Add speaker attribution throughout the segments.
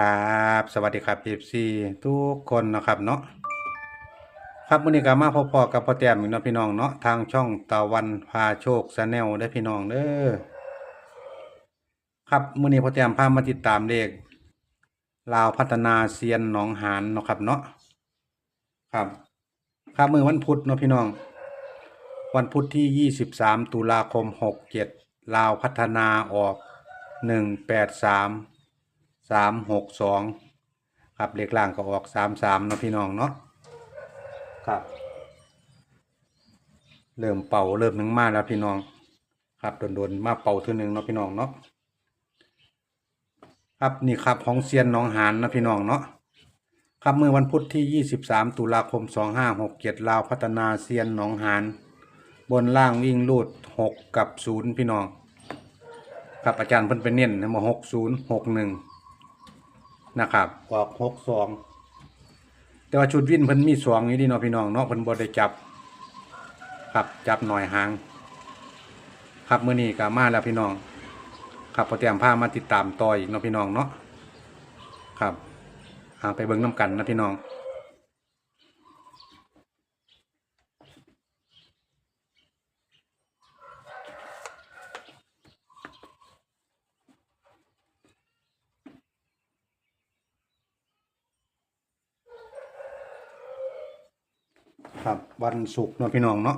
Speaker 1: ครับสวัสดีครับ FC ทุกคนนะครับเนาะครับมื้อนี้ก็มาพบๆกับพ่อแต้มอีกเนาะพี่น้องเนาะทางช่องตะวันพาโชคชาแนลได้พี่น้องเด้อครับมื้อนี้พ่อแต้มพามาติดตามเลขลาวพัฒนาเซียนหนองหานเนาะครับเนาะครับครับมื้อวันพุธเนาะพี่น้อง วันพุธที่ 23 ตุลาคม 67ลาวพัฒนาออก 183 สามหกสองครับเลขล่างก็ออกสามสามนะพี่น้องเนาะครับ เริ่มเป่าเริ่มหนึ่งมาแล้วพี่น้อง ครับโดนๆมาเป่าทีหนึ่งเนาะพี่น้องเนาะครับนี่ครับของเซียนน้องหานนะพี่น้องเนาะครับเมื่อวันพุธที่ 23 ตุลาคม 2567ลาวพัฒนาเซียนหนองหาน บนล่างวิ่งลูด 6 กับ 0 พี่น้อง ครับอาจารย์เพิ่นไปเน้นนะมา60 61 นะครับ ออกหกสองแต่ว่าชุดวินเพิ่นมีสองนี่ดีเนาะพี่น้องเนาะเพิ่นบ่ได้จับ ครับจับหน่อยหาง ครับมื้อนี้ก็มาแล้วพี่น้อง ครับพอเตรียมผ้ามาติดตามต่ออีกเนาะพี่น้องเนาะครับเอาไปเบิ่งน้ำกันนะพี่น้อง ครับ วันศุกร์เนาะพี่น้องเนาะ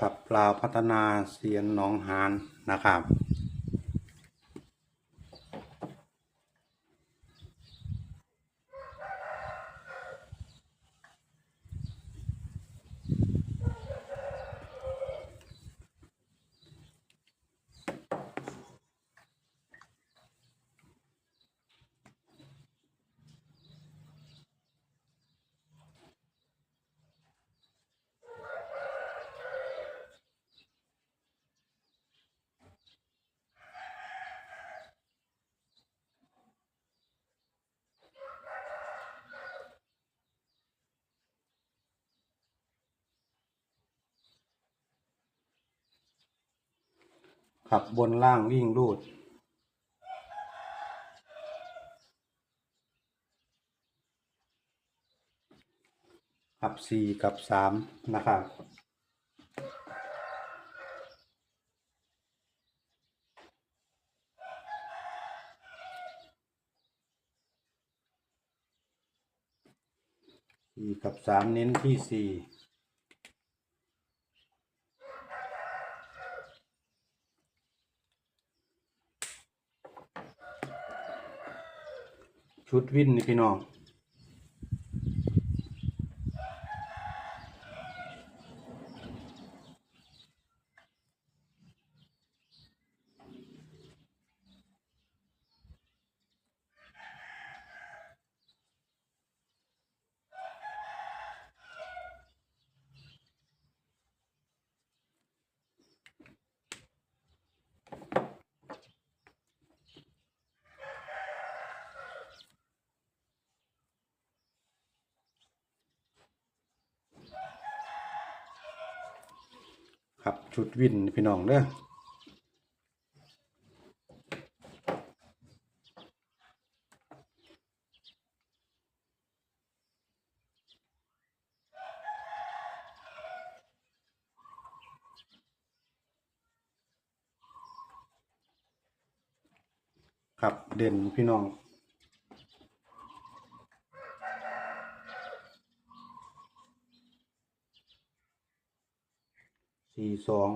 Speaker 1: ครับลาวพัฒนาเสียนหนองหานนะครับ ครับบนล่างวิ่งรูดครับสี่กับสามนะครับสี่กับสามเน้นที่สี่ ชุดวินนี่พี่น้อง ครับชุดวินพี่น้องเด้อครับเด่นพี่น้อง สี่สอง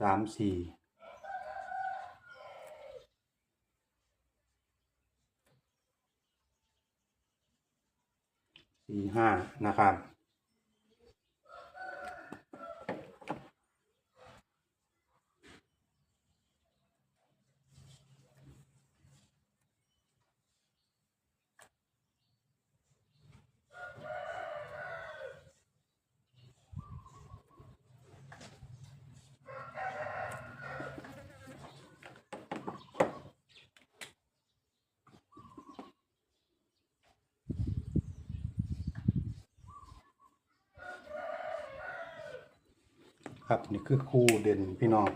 Speaker 1: สามสี่สี่ห้านะครับ ครับนี่คือคู่เด่นพี่น้อง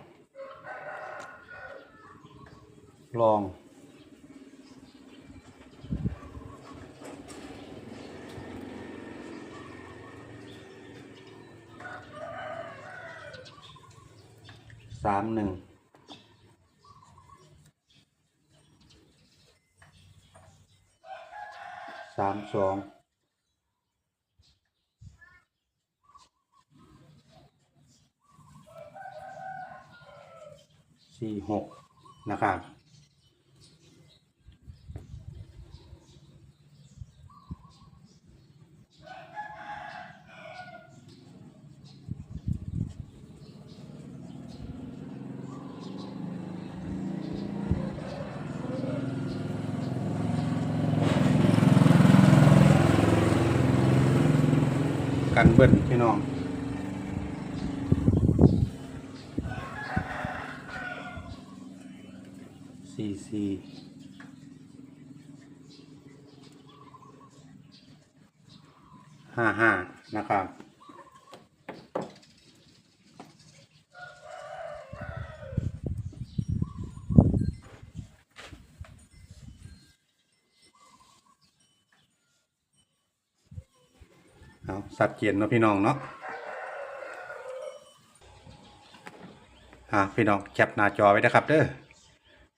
Speaker 1: ลอง สามหนึ่งสามสอง สี่หกนะครับ กันเบิ้ลพี่น้อง สี่ห้าห้านะครับเอาสัดเกียนเนาะพี่น้องเนาะอ่าพี่น้องแคปหน้าจอไว้นะครับเด้อ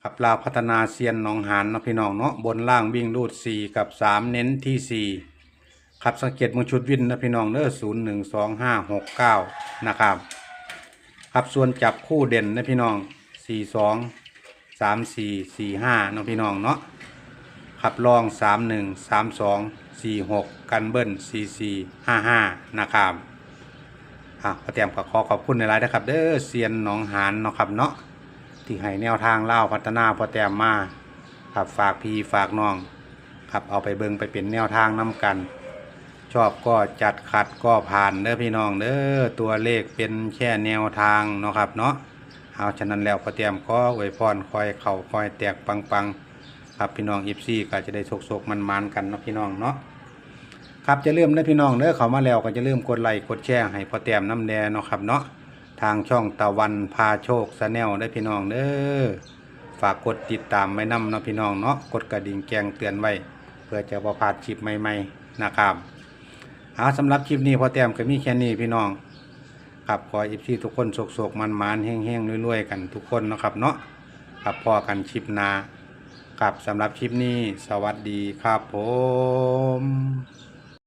Speaker 1: ครับลาวพัฒนาเซียนหนองหานนะพี่น้องเนาะบนล่างวิ่งรูด4กับ3เน้นที่4ครับสังเกตมือชุดวินนะพี่น้องเด้อ0 1 2 5 6 9นะครับครับส่วนจับคู่เด่นนะพี่น้อง4 2 3 4 4 5เนาะพี่น้องเนาะครับรอง3 1 3 2 4 6กันเบิ้ล4 4 5 5นะครับอะพอเตรียมก็ขอขอบคุณในไลน์นะครับ เด้อเซียนหนองหานเนาะครับเนาะ ที่ให้แนวทางเล่าพัฒนาพอแต้มมาครับฝากพี่ฝากน้องครับเอาไปเบิงไปเป็นแนวทางน้กัน ชอบก็จัดขัดก็ผ่านเด้อพี่น้องเด้อตัวเลขเป็นแค่แนวทางเนาะครับเนาะเอาฉะนั้นแล้วพอแต้มก็อวยพรคอยเข่าคอยแตกปังๆครับพี่น้องอีฟซี่ก็จะได้โศกๆมันๆกันเนาะพี่น้องเนาะครับจะเริ่มเด้อพี่น้องเด้อเขามาแล้วก็จะเริ่มกดไลค์กดแชร์ให้พอแต้มน้ำแดงเนาะครับเนาะ ทางช่องตะวันพาโชคสแนลได้พี่น้องเด้อฝากกดติดตามไว้นำเนาะพี่น้องเนาะกดกระดิ่งแจ้งเตือนไว้ เพื่อจะบ่พลาดคลิปใหม่ๆนะครับเอาสำหรับคลิปนี้พอแต้มก็มีแค่นี้พี่น้องครับขออีพีทุกคนโศกๆมันๆแห้งๆรวยๆกันทุกคนเนาะครับเนาะครับพอกันคลิปหนาครับสำหรับคลิปนี้สวัสดีครับผม